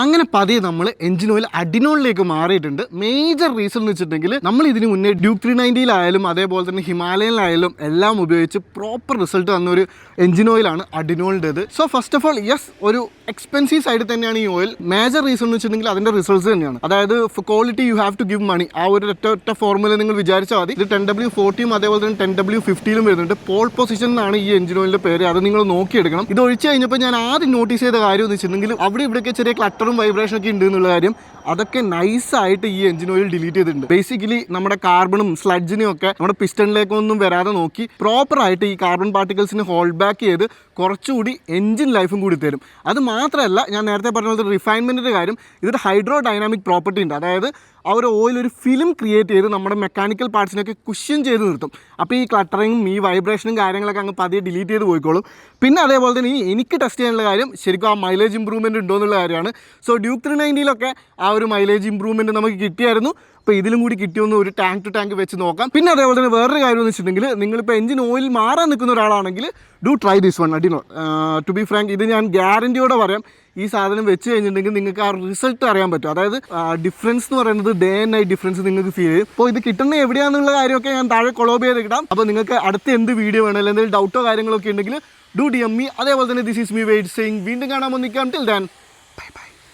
അങ്ങനെ പതിയെ നമ്മൾ എഞ്ചിൻ ഓയിൽ അഡിനോളിലേക്ക് മാറിയിട്ടുണ്ട്. മേജർ റീസൺ എന്ന് വെച്ചിട്ടുണ്ടെങ്കിൽ നമ്മൾ ഇതിന് മുന്നേ ഡ്യൂക്ക് ത്രീ നയന്റിയിലായാലും അതേപോലെ തന്നെ ഹിമാലയനിലായാലും എല്ലാം ഉപയോഗിച്ച് പ്രോപ്പർ റിസൾട്ട് തന്ന ഒരു എഞ്ചിൻ ഓയിലാണ് അഡിനോളിന്റെത് so first of all yes ഒരു എക്സ്പെൻസീവ് സൈഡിൽ തന്നെയാണ് ഈ ഓയിൽ മേജർ റീസൺ എന്ന് വെച്ചിട്ടുണ്ടെങ്കിൽ അതിന്റെ റിസൾട്ട്സ് തന്നെയാണ്. അതായത് quality you have to give money ആ ഒരു ഒറ്റ ഫോർമുല നിങ്ങൾ വിചാരിച്ചാൽ മതി. ഇത് ടെൻ ഡബ്ല്യൂ ഫോർട്ടിയും അതേപോലെ തന്നെ ടെൻ ഡബ്ല്യൂ ഫിഫ്റ്റിയിലും വരുന്നുണ്ട്. പോൾ പൊസിഷൻ എന്നാണ് ഈ എഞ്ചിൻ ഓയിലിന്റെ പേര്. അത് നിങ്ങൾ നോക്കിയെടുക്കണം. ഇത് ഒഴിച്ച് കഴിഞ്ഞപ്പോൾ ഞാൻ ആദ്യം നോട്ടീസ് ചെയ്ത കാര്യം എന്ന് വെച്ചിട്ടുണ്ടെങ്കിൽ അവിടെ ഇവിടെയൊക്കെ ചെറിയ ക്ലട്ടറും വൈബ്രേഷൻ ഒക്കെ ഉണ്ട് എന്നുള്ള കാര്യം അതൊക്കെ നൈസായിട്ട് ഈ എഞ്ചിൻ ഓയിൽ ഡിലീറ്റ് ചെയ്തിട്ടുണ്ട്. ബേസിക്കലി നമ്മുടെ കാർബണും സ്ലഡ്ജിനും ഒക്കെ നമ്മുടെ പിസ്റ്റണിലേക്കൊന്നും വരാതെ നോക്കി പ്രോപ്പറായിട്ട് ഈ കാർബൺ പാർട്ടിക്കിൾസിനെ ഹോൾഡ് ബാക്ക് ചെയ്ത് കുറച്ചുകൂടി എഞ്ചിൻ ലൈഫും കൂടി തരും. അത് മാത്രമല്ല ഞാൻ നേരത്തെ പറഞ്ഞ പോലെ റിഫൈൻമെന്റിന്റെ കാര്യം ഇതൊരു ഹൈഡ്രോ ഡൈനാമിക് പ്രോപ്പർട്ടി ഉണ്ട്. അതായത് ആ ഒരു ഓയിൽ ഒരു ഫിലിം ക്രിയേറ്റ് ചെയ്ത് നമ്മുടെ മെക്കാനിക്കൽ പാർട്സിനൊക്കെ കുഷ്യൻ ചെയ്ത് നിർത്തും. അപ്പോൾ ഈ ക്ലട്ടറിങ്ങും ഈ വൈബ്രേഷനും കാര്യങ്ങളൊക്കെ അങ്ങ് പതിയെ ഡിലീറ്റ് ചെയ്ത് പോയിക്കോളും. പിന്നെ അതേപോലെ തന്നെ എനിക്ക് ടെസ്റ്റ് ചെയ്യാനുള്ള കാര്യം ശരിക്കും ആ മൈലേജ് ഇമ്പ്രൂവ്മെന്റ് ഉണ്ടോ എന്നുള്ള കാര്യമാണ്. സോ ഡ്യൂക്ക് ത്രീ നയന്റിയിലൊക്കെ ആ ഒരു മൈലേജ് ഇമ്പ്രൂവ്മെന്റ് നമുക്ക് കിട്ടിയായിരുന്നു. അപ്പോൾ ഇതിലും കൂടി കിട്ടിയൊന്ന് ഒരു ടാങ്ക് ടു ടാങ്ക് വെച്ച് നോക്കാം. പിന്നെ അതേപോലെ തന്നെ വേറൊരു കാര്യം എന്ന് വെച്ചിട്ടുണ്ടെങ്കിൽ നിങ്ങളിപ്പോൾ എഞ്ചിൻ ഓയിൽ മാറാൻ നിൽക്കുന്ന ഒരാളാണെങ്കിൽ ഡു ട്രൈ ദിസ് വൺ അടിനോ ടു ബി ഫ്രാങ്ക് ഇത് ഞാൻ ഗ്യാരന്റിയോടെ പറയാം. ഈ സാധനം വെച്ച് കഴിഞ്ഞിട്ടുണ്ടെങ്കിൽ നിങ്ങൾക്ക് ആ റിസൾട്ട് അറിയാൻ പറ്റും. അതായത് ഡിഫറൻസ് എന്ന് പറയുന്നത് ഡേ ആൻഡ് നൈറ്റ് ഡിഫറൻസ് നിങ്ങൾക്ക് ഫീൽ ചെയ്യും. അപ്പോൾ ഇത് കിട്ടുന്ന എവിടെയാണെന്നുള്ള കാര്യമൊക്കെ ഞാൻ താഴെ കൊളോബ് ചെയ്ത് കിട്ടാം അപ്പോൾ നിങ്ങൾക്ക് അടുത്ത എന്ത് വീഡിയോ വേണം എന്തെങ്കിലും ഡൗട്ടോ കാര്യങ്ങളൊക്കെ ഉണ്ടെങ്കിൽ ഡു ഡി എം മി അതേപോലെ തന്നെ this is me wait saying വീണ്ടും കാണാൻ വന്നിക്കാം ടിൽ ദാൻ